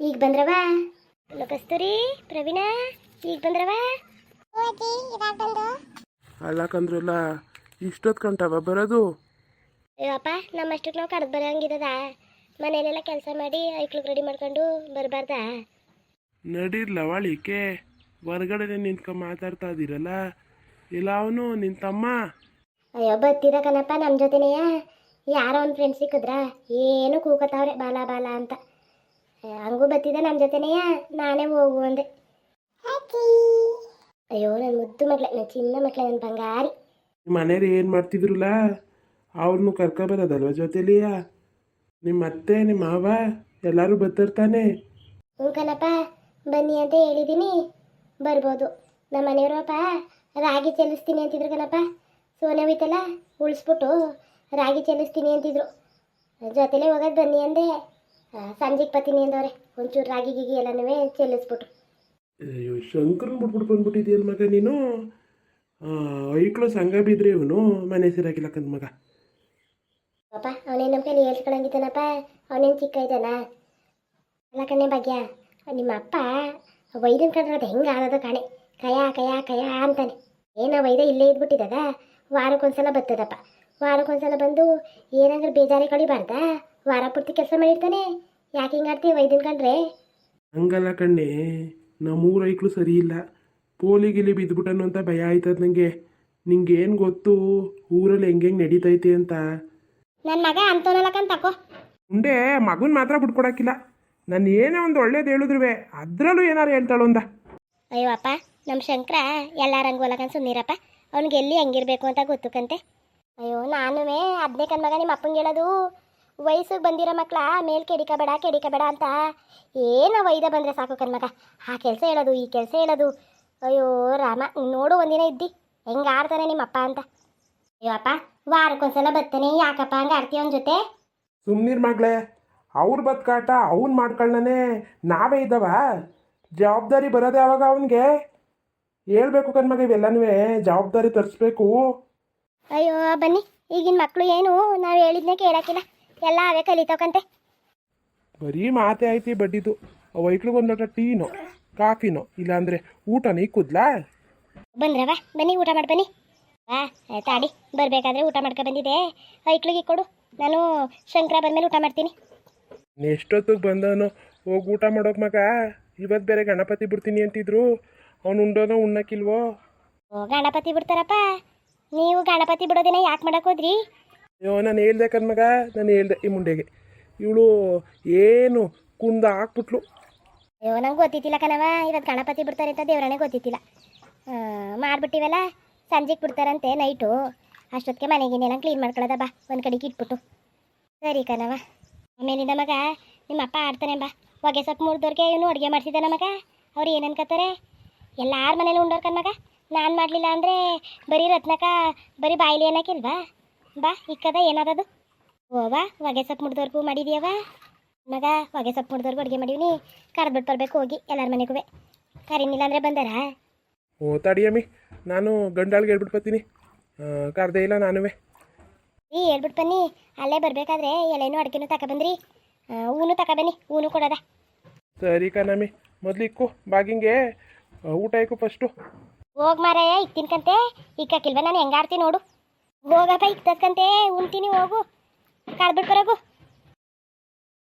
ಈಗ ಬಂದ್ರವ? ಅಲ್ಲ ಕಸ್ತೂರಿ ಪ್ರವೀಣ ಈಗ ಬಂದ್ರವ? ಅಲ್ಲಕಂದ್ರಲ್ಲ ಇಷ್ಟೊತ್ತು ಕಂಟವ ಬರೋದು? ಅಯ್ಯಪ್ಪ ನಮ್ಮಷ್ಟಕ್ಕೆ ನಾವು ಕಡ್ದು ಬರೋಂಗಿದ್ದದ ಮನೇಲೆಲ್ಲ ಕೆಲಸ ಮಾಡಿ ಐಕ್ಳಿಗೆ ರೆಡಿ ಮಾಡ್ಕೊಂಡು ಬರಬಾರ್ದ? ನಡೀರ್ಲ ಅವಳಿಕೆ ಹೊರಗಡೆ ನಿಂತ್ಕೊ ಮಾತಾಡ್ತಾ ಇದ್ದೀರಲ್ಲ ಇಲ್ಲ ಅವನು ನಿನ್ನ ತಮ್ಮ? ಅಯ್ಯೋ ಬತ್ತಿದ ಕಣಪ್ಪ ನಮ್ಮ ಜೊತೆನೆಯ? ಯಾರೋ ಒಂದು ಫ್ರೆಂಡ್ ಸಿಕ್ಕಿದ್ರ? ಏನು ಕೂಕತಾವ್ರೆ ಬಾಲ ಬಾಲ ಅಂತ. ಏ, ಹಂಗೂ ಬತ್ತಿದ ನಮ್ಮ ಜೊತೆನೆಯ? ನಾನೇ ಹೋಗು ಅಂದೆ. ಅಯ್ಯೋ ನನ್ನ ಮುದ್ದು ಮಕ್ಳೆ ನನ್ನ ಚಿನ್ನ ಮಕ್ಳೆ ನನ್ನ ಬಂಗಾರಿ. ಮನೇಲಿ ಏನು ಮಾಡ್ತಿದ್ರಲ್ಲ? ಅವ್ರನ್ನೂ ಕರ್ಕೊಬರೋದಲ್ವ ಜೊತೆಲಿಯ? ನಿಮ್ಮ ಅತ್ತೆ ನಿಮ್ಮ ಮಾವ ಎಲ್ಲರೂ ಬತ್ತಿರ್ತಾನೆ ಹ್ಞೂ ಕಣಪ್ಪ ಬನ್ನಿ ಅಂತ ಹೇಳಿದ್ದೀನಿ. ಬರ್ಬೋದು. ನಮ್ಮ ಮನೆಯವರಪ್ಪ ರಾಗಿ ಚೆಲ್ಲಿಸ್ತೀನಿ ಅಂತಿದ್ರು ಕಣಪ್ಪ. ಸೋನೆ ಹೋಯ್ತಲ್ಲ ಉಳಿಸ್ಬಿಟ್ಟು ರಾಗಿ ಚೆಲ್ಲಿಸ್ತೀನಿ ಅಂತಿದ್ರು. ಜೊತೆಲೇ ಹೋಗೋದು ಬನ್ನಿ ಅಂದೆ. ಸಂಜೆಗೆ ಬತ್ತೀನಿ ಅಂದವ್ರೆ. ಒಂಚೂರು ರಾಗಿ ಗೀಗಿ ಎಲ್ಲನೂ ಚೆಲ್ಲಿಸ್ಬಿಟ್ರು ಅಯ್ಯೋ ಶಂಕರನ್ ಬಿಟ್ಬಿಟ್ಟು ಬಂದ್ಬಿಟ್ಟಿದ್ಯಲ್ಲ ಮಗ ನೀನು? ಐಕ್ಳು ಸಂಘ ಬಿದ್ರೆ ಇವನು ಮನೆ ಸೇರಾಕಿಲ್ಲಕ್ಕಂದ ಮಗ. ಪಾಪ ಅವನೇನು ನಮ್ಮ ಕೈಲಿ ಹೇಳ್ಸ್ಕೊಳಂಗಿದ್ದಾನಪ್ಪ. ಅವನೇನು ಚಿಕ್ಕ ಇದ್ದಾನ? ಅಲ್ಲ ಕಣ್ಣೆ ಭಾಗ್ಯ ನಿಮ್ಮ ಅಪ್ಪ ವೈದ್ಯನ ಕಂಡ್ರೆ ಅದು ಹೆಂಗೆ ಆಡೋದು ಕಾಣೆ. ಕಯ ಕಯ ಕಯ ಅಂತಾನೆ. ಏನೋ ವೈದ್ಯ ಇಲ್ಲೇ ಇದ್ಬಿಟ್ಟಿದಾಗ ವಾರಕ್ಕೊಂದ್ಸಲ ಬರ್ತದಪ್ಪ ವಾರಕ್ಕೊಂದ್ಸಲ ಬಂದು ಏನಾದ್ರೂ ಬೇಜಾರಿ ಕಳಿಬಾರ್ದಾ? ವಾರ ಪೂರ್ತಿ ಕೆಲಸ ಮಾಡಿರ್ತಾನೆ. ಯಾಕೆ ಹಿಂಗ ಆಡ್ತೀವಿ ವೈದ್ಯನ ಕಂಡ್ರೆ? ಹಂಗಲ್ಲ ಕಣ್ಣೆ ನಮ್ಮೂರ ಐಕ್ಳು ಸರಿ ಇಲ್ಲ. ಪೋಲಿಗಿಲಿ ಬಿದ್ಬಿಟ್ಟನು ಅಂತ ಭಯ ಆಯ್ತದ ನನಗೆ ನಿಂಗೇನು ಗೊತ್ತು ಊರಲ್ಲಿ ಹೆಂಗೆ ಹೆಂಗೆ ನಡೀತೈತೆ ಅಂತ. ನನ್ನ ಮಗ ಅಂತವನಲ್ಲಕಂತ ತಕೋ. ಉಂಡೆ ಮಗನ ಮಾತ್ರ ಬಿಟ್ಕೊಡಕ್ಕಿಲ್ಲ. ನಾನು ಏನೇ ಒಂದು ಒಳ್ಳೇದು ಹೇಳಿದ್ರುವೆ ಅದರಲ್ಲೂ ಏನಾರು ಹೇಳ್ತಾಳು ಅಂದ. ಅಯ್ಯೋ ಅಪ್ಪ ನಮ್ಮ ಶಂಕರ ಎಲ್ಲಾರಂಗೂ ಒಲಕನ್ ಸುಮ್ಮನಿರಪ್ಪ ಅವ್ನಿಗೆ ಎಲ್ಲಿ ಹೆಂಗಿರ್ಬೇಕು ಅಂತ ಗೊತ್ತುಕಂತೆ ಅಯ್ಯೋ ನಾನು ಅದನ್ನೇ ಕಣ್ಮಗ ನಿಮ್ಮ ಅಪ್ಪಂಗೆ ಹೇಳೋದು. ವಯಸ್ಸಿಗೆ ಬಂದಿರೋ ಮಕ್ಳ ಮೇಲ್ ಕೆಡಿಕಬೇಡ ಕೆಡಿಕಬೇಡ ಅಂತ ಏನೋ ವೈದ ಬಂದರೆ ಸಾಕು ಕಣ್ಮಗ ಆ ಕೆಲಸ ಹೇಳೋದು ಈ ಕೆಲಸ ಹೇಳೋದು. ಅಯ್ಯೋ ರಾಮ ನೋಡು ಒಂದಿನ ಇದ್ದಿ. ಹೆಂಗೆ ಆಡ್ತಾನೆ ನಿಮ್ಮಪ್ಪ ಅಂತ. ಅಯ್ಯೋ ಅಪ್ಪ ವಾರಕ್ಕೊಂದ್ಸಲ ಬರ್ತಾನೆ ಯಾಕಪ್ಪ ಹಂಗೆ ಆಡ್ತೀಯ ಅವನ ಜೊತೆ? ಸುಮ್ಮನಿರ್ ಮಗಳೇ ಅವ್ರ ಬದುಕಾಟ ಅವ್ನು ಮಾಡ್ಕೊಳ್ಳೇ ನಾವೇ ಇದ್ದಾವ. ಜವಾಬ್ದಾರಿ ಬರೋದು ಯಾವಾಗ ಅವನಿಗೆ. ಹೇಳ್ಬೇಕು ಕಣ್ಮಗ ಇವೆಲ್ಲನೂ ಜವಾಬ್ದಾರಿ ತರಿಸ್ಬೇಕು. ಅಯ್ಯೋ ಬನ್ನಿ ಈಗಿನ ಮಕ್ಕಳು ಏನು? ನಾವು ಹೇಳಿದ್ನೇ ಕೇಳಕ್ಕಿಲ್ಲ. ಎಲ್ಲ ಅವೇ ಕಲಿತೋಕಂತೆ. ಬರೀ ಮಾತೆ ಐತಿ ಬಡ್ಡಿದು. ವೈಕ್ಳಿಗೆ ಒಂದು ಲೋಟ ಟೀನೋ ಕಾಫಿನೋ ಇಲ್ಲಾಂದರೆ ಊಟನೇ ಕುದ್ಲಾ? ಬಂದ್ರವ? ಬನ್ನಿ ಊಟ ಮಾಡಿ ಬನ್ನಿ. ವಾ ತಾಡಿ ಬರಬೇಕಾದ್ರೆ ಊಟ ಮಾಡ್ಕೊ ಬಂದಿದ್ದೆ. ಐಕ್ಳಿಗೆ ಕೊಡು. ನಾನು ಶಂಕರ ಬಂದ್ಮೇಲೆ ಊಟ ಮಾಡ್ತೀನಿ. ಎಷ್ಟೊತ್ತಿಗೆ ಬಂದವನು? ಹೋಗಿ ಊಟ ಮಾಡೋಕ್ ಮಗ. ಇವತ್ತು ಬೇರೆ ಗಣಪತಿ ಬಿಡ್ತೀನಿ ಅಂತಿದ್ರು. ಅವ್ನು ಉಂಡೋನೋ ಉಣ್ಣಕ್ಕಿಲ್ವೋ ಓ ಗಣಪತಿ ಬಿಡ್ತಾರಪ್ಪ. ನೀವು ಗಣಪತಿ ಬಿಡೋದಿನ ಯಾಕೆ ಮಾಡಕ್ ಹೋದ್ರಿ? ಅಯ್ಯೋ, ನಾನು ಹೇಳ್ದೆ ಕಣ್ಮಗ ನಾನು ಹೇಳ್ದೆ ಈ ಮುಂಡೆಗೆ. ಇವಳು ಏನು ಕುಂದ ಹಾಕ್ಬಿಟ್ಲು. ಅಯ್ಯೋ, ನಂಗೆ ಗೊತ್ತಿತ್ತಿಲ್ಲ ಕಣವ ಇವತ್ತು ಗಣಪತಿ ಬಿಡ್ತಾರೆ ಅಂತ ದೇವ್ರನೇ ಗೊತ್ತಿತ್ತಿಲ್ಲ. ಮಾಡ್ಬಿಟ್ಟಿವಲ್ಲ, ಸಂಜೆಗೆ ಬಿಡ್ತಾರಂತೆ ನೈಟು. ಅಷ್ಟೊತ್ತಿಗೆ ಮನೆಗಿನೆಲ್ಲ ಕ್ಲೀನ್ ಮಾಡ್ಕೊಳ್ಳೋದ ಬಾ, ಒಂದು ಕಡೆಗೆ ಇಟ್ಬಿಟ್ಟು. ಸರಿ ಕಣವ ಆಮೇಲಿಂದ ಮಗ, ನಿಮ್ಮ ಅಪ್ಪ ಆಡ್ತಾನೆ ಬಾ. ಹೊಗೆ ಸೊಪ್ಪು ಮುರಿದವ್ರಿಗೆ ಇವನು ಅಡುಗೆ ಮಾಡಿಸಿದ ನಮಗ ಅವ್ರು ಏನು ಅನ್ಕೋತಾರೆ ಎಲ್ಲಾರ ಮನೇಲಿ ಉಂಡೋರ್ ಕಣ್ಮಗ ನಾನು ಮಾಡಲಿಲ್ಲ ಅಂದರೆ ಬರೀ ರತ್ನಕ ಬರೀ ಬಾಯಿಲಿ ಏನಕ್ಕಿಲ್ವಾ ಬಾ ಇಕ್ಕದ ಏನಾದದು? ಓವಾ ಹೊಗೆ ಸೊಪ್ಪು ಮುಡ್ದವ್ರಿಗೂ ಮಾಡಿದ್ಯಾವ ಮಗ ಹೊಗೆ ಸೊಪ್ಪು ಮುಡ್ದವ್ರಿಗೂ ಅಡುಗೆ ಕರ್ದು ಬಿಟ್ಟು ಬರ್ಬೇಕು ಹೋಗಿ ಎಲ್ಲರ ಮನೆಗೂ ಕರೀನಿಲ್ಲ ಅಂದರೆ ಬಂದಾರ? ಓ ತಡಿಯಮ್ಮಿ ನಾನು ಗಂಡಾಳ್ಗೆ ಹೇಳ್ಬಿಟ್ಟು ಬರ್ತೀನಿ. ಕರ್ದೇ ಇಲ್ಲ ನಾನು ಈ ಹೇಳ್ಬಿಟ್ಟು ಬನ್ನಿ. ಅಲ್ಲೇ ಬರಬೇಕಾದ್ರೆ ಎಲೆನೂ ಅಡಿಕೆನೂ ತಗೊಬಂದ್ರಿ ಹೂನು ತಗೊಬನ್ನಿ ಹೂನು ಕೊಡೋದ. ಸರಿ ಕಣಮ್ಮಿ. ಮೊದ್ಲು ಇಕ್ಕು ಬಾಗಿಂಗೆ ಊಟ ಇಕ್ಕು ಫಸ್ಟು ಹೋಗ್ ಮಾರಾಯ ತಿನ್ಕಂತೆ ಇಕ್ಕಕ್ಕಿಲ್ವ ನಾನು ಹೆಂಗಾಡ್ತೀನಿ ನೋಡು. ಹೋಗಪ್ಪ ಈಗ ತಕ್ಕಂತೆ ಉಣ್ತೀನಿ ಹೋಗು. ಕಾಡ್ಬಿಟ್ಟು ಬರೋಗು